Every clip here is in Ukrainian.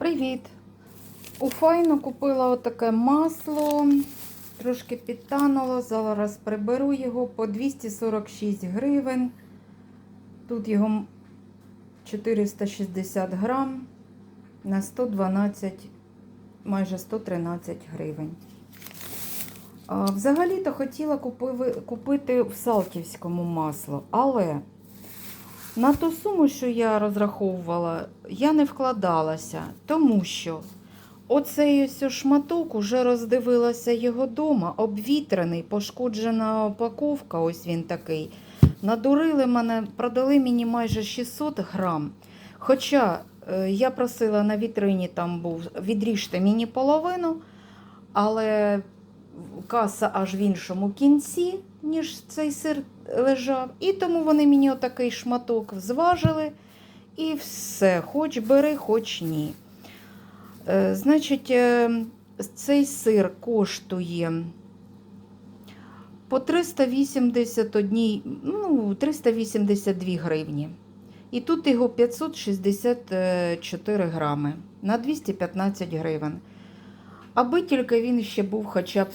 Привіт! У Файно купила отаке масло, трошки підтануло, зараз приберу його по 246 гривень. Тут його 460 грам на 112, майже 113 гривень. Взагалі-то хотіла купити в Салтівському масло, але на ту суму, що я розраховувала, я не вкладалася, тому що оцей ось шматок уже роздивилася його дома, обвітрений, пошкоджена упаковка, ось він такий. Надурили мене, продали мені майже 600 грам. Хоча е, я просила на вітрині там був, відріжте мені половину, але каса аж в іншому кінці, ніж цей сир лежав. І тому вони мені отакий шматок зважили. І все, хоч бери, хоч ні. Е, значить, е, цей сир коштує по 381, ну, 382 гривні. І тут його 564 грами на 215 гривень. Аби тільки він ще був хоча б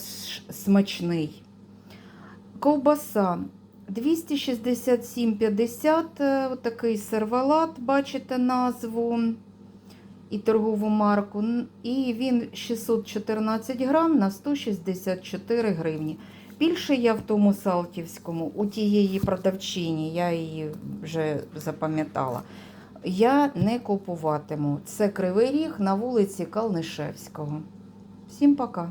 смачний. Ковбаса 267,50, е, отакий сервалат, бачите назву і торгову марку. І він 614 грам на 164 гривні. Більше я в тому Салтівському, у тієї продавчині, я її вже запам'ятала. Я не купуватиму. Це Кривий Ріг на вулиці Калнишевського. Всім пока!